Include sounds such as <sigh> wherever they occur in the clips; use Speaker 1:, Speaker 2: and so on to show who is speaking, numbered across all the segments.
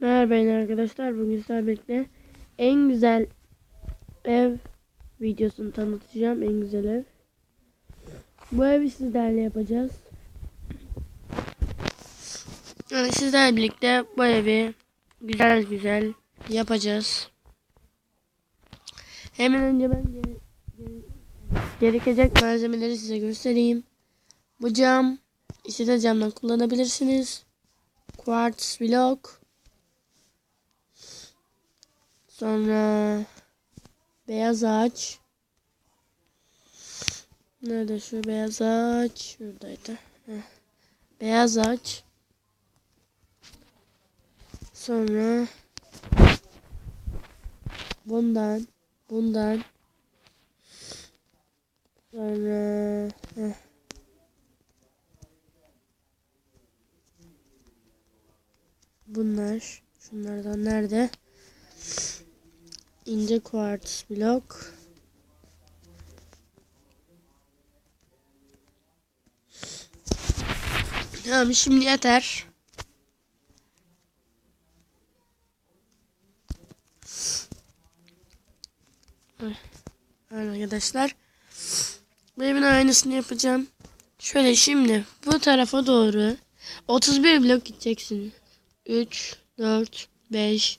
Speaker 1: Merhaba arkadaşlar. Bugün sizlerle en güzel ev videosunu tanıtacağım. En güzel ev. Bu evi sizlerle yapacağız. Yani sizlerle birlikte bu evi güzel güzel yapacağız. Hemen önce ben gere gere gerekecek malzemeleri size göstereyim. Bu cam, işte camdan kullanabilirsiniz. Quartz block. Sonra beyaz ağaç. Nerede şu beyaz ağaç? Şuradaydı. Beyaz ağaç. Sonra bundan, bundan. Sonra bunlar, şunlardan nerede? ince kuartz blok. Tamam şimdi yeter. Evet arkadaşlar. Benim aynısını yapacağım. Şöyle şimdi bu tarafa doğru 31 blok gideceksin. 3, 4, 5,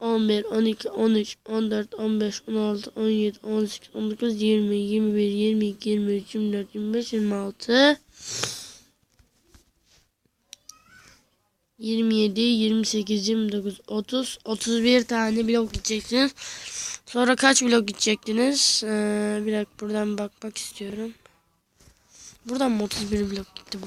Speaker 1: 11, 12, 13, 14, 15, 16, 17, 18, 19, 20, 21, 22, 23, 24, 25, 26, 27, 28, 29, 30, 31 tane blok gideceksiniz. Sonra kaç blok gidecektiniz? Ee, bir dakika buradan bakmak istiyorum. Buradan mı 31 blok gitti bu?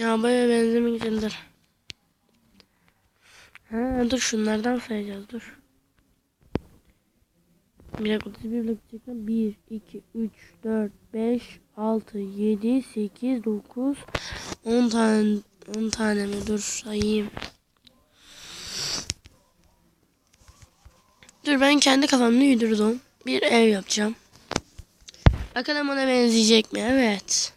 Speaker 1: Ya baya benzemek Ha, dur şunlardan sayacağız dur. Bir dakika bir dakika 1 2 3 4 5 6 7 8 9 10 tane 10 tane mi dur sayayım. Dur ben kendi kafamda uydurdum. Bir ev yapacağım. Bakalım ona benzeyecek mi? Evet.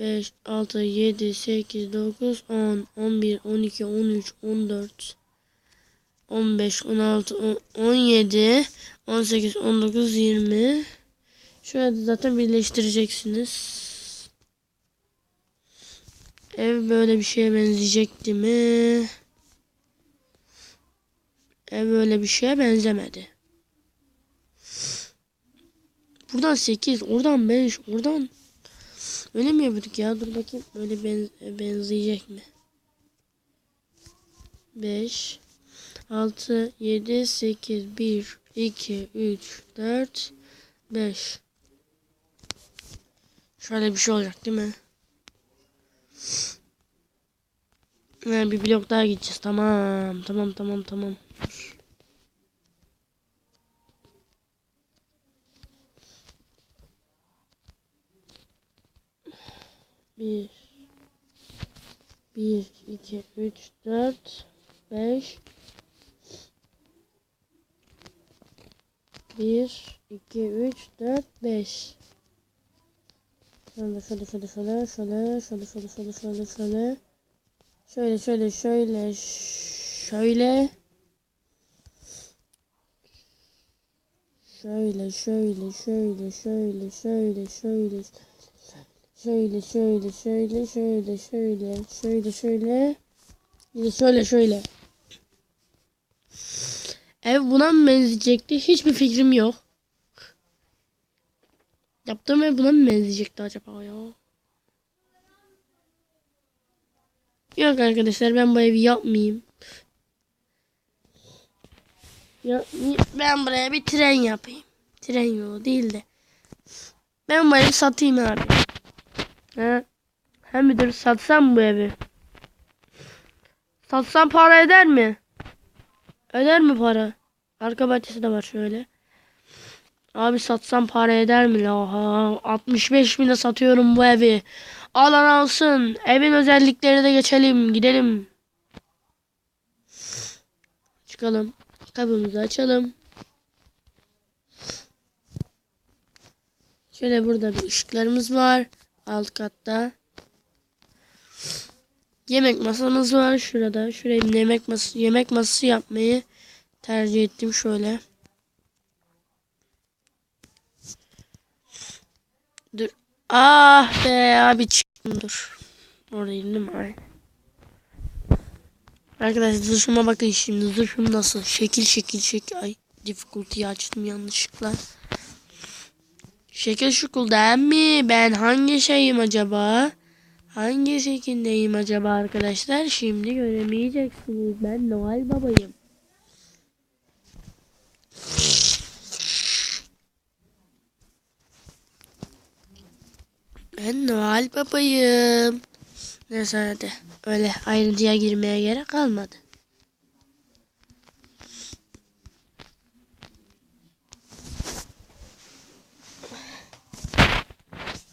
Speaker 1: 5, 6, 7, 8, 9, 10, 11, 12, 13, 14, 15, 16, 17, 18, 19, 20. Şöyle zaten birleştireceksiniz. Ev böyle bir şeye benzeyecekti mi? Ev böyle bir şeye benzemedi. Buradan 8, oradan 5, oradan Öyle mi yapıyorduk ya? Dur bakayım. Böyle ben, benzeyecek mi? 5 6 7 8 1 2 3 4 5 Şöyle bir şey olacak değil mi? Yani bir blok daha gideceğiz. Tamam. Tamam tamam tamam. 1 1 2 3 4 5 1 2 3 4 5 Şöyle şöyle şöyle şöyle şöyle şöyle şöyle şöyle şöyle şöyle Şöyle şöyle şöyle şöyle Şöyle şöyle şöyle şöyle şöyle şöyle Şöyle şöyle şöyle şöyle şöyle şöyle şöyle. şöyle, şöyle şöyle. Ev buna mı benzeyecekti? Hiçbir fikrim yok. Yaptığım ev buna mı benzeyecekti acaba ya? Yok arkadaşlar ben bu evi yapmayayım. Ya, ben buraya bir tren yapayım. Tren yolu değil de. Ben bu evi satayım abi. He. He müdür satsam bu evi. Satsam para eder mi? Eder mi para? Arka bahçesi de var şöyle. Abi satsam para eder mi? Oha, 65 bine satıyorum bu evi. Alan alsın. Evin özellikleri de geçelim. Gidelim. Çıkalım. Kapımızı açalım. Şöyle burada bir ışıklarımız var. Alt katta. Yemek masamız var şurada. Şuraya yemek masası, yemek masası yapmayı tercih ettim şöyle. Dur. Ah be abi çıktım dur. Orada indim ay. Arkadaşlar duruşuma bakın şimdi duruşum nasıl. Şekil şekil şekil. Ay Difficulty açtım yanlışlıkla. Şeker şukul değil mi? Ben hangi şeyim acaba? Hangi şekildeyim acaba arkadaşlar? Şimdi göremeyeceksiniz. Ben Noel babayım. Ben Noel babayım. Neyse hadi. Öyle ayrıntıya girmeye gerek kalmadı.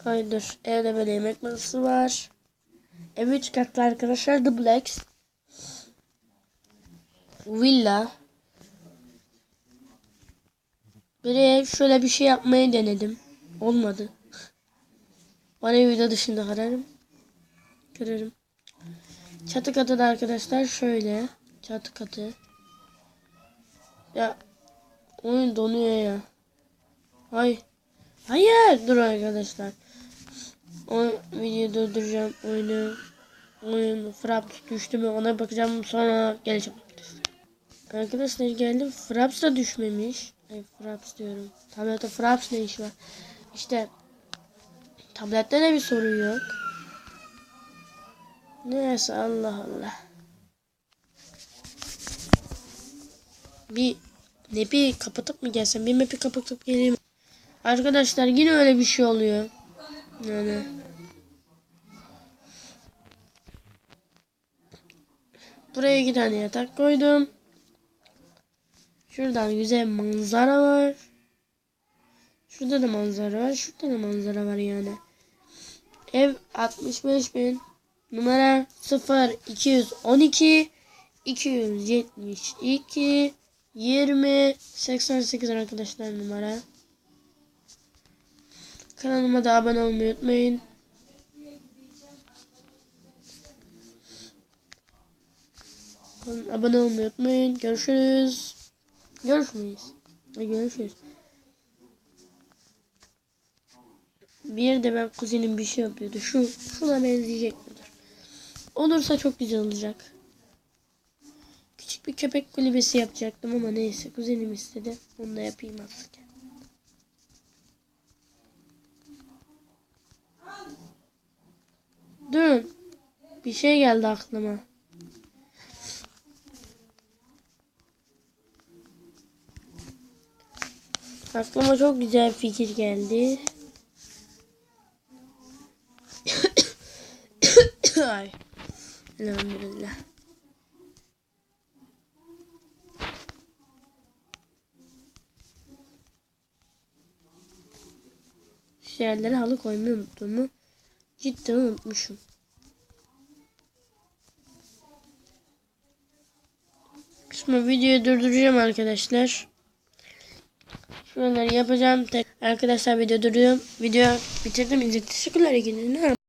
Speaker 1: Hayırdır. Evde böyle yemek masası var. Evi üç katlı arkadaşlar. blacks Villa. Bir Buraya şöyle bir şey yapmayı denedim. Olmadı. Bana vida dışında kararım. Kırarım. Çatı katı da arkadaşlar şöyle. Çatı katı. Ya. Oyun donuyor ya. Hay. Hayır. Dur arkadaşlar. On videoyu durduracağım. Oyunu oyun Fraps düştü mü ona bakacağım sonra geleceğim. Arkadaşlar geldim. Fraps da düşmemiş. Ay Fraps diyorum. Tablette Fraps ne iş var? İşte tablette de bir sorun yok. Neyse Allah Allah. Bir ne bir kapatıp mı gelsem? Bir map'i kapatıp geleyim. Arkadaşlar yine öyle bir şey oluyor. Yani. Buraya iki tane yatak koydum. Şuradan güzel manzara var. Şurada da manzara var. Şurada da manzara var yani. Ev 65 bin. Numara 0 212 272 20 88 arkadaşlar numara. Kanalıma da abone olmayı unutmayın. olun. Abone olmayı unutmayın. Görüşürüz. Görüşmeyiz. E, görüşürüz. Bir yerde ben kuzenim bir şey yapıyordu. Şu şuna benzeyecek midir? Olursa çok güzel olacak. Küçük bir köpek kulübesi yapacaktım ama neyse kuzenim istedi. Onu da yapayım artık. Dün bir şey geldi aklıma. Aklıma çok güzel fikir geldi. <coughs> Ay. Elhamdülillah. Şu yerlere halı koymayı unuttuğumu cidden unutmuşum. Bu videoyu durduracağım arkadaşlar. Şuraları yapacağım. Tek arkadaşlar video duruyorum. Video bitirdim. İzlediğiniz teşekkürler. İyi günler.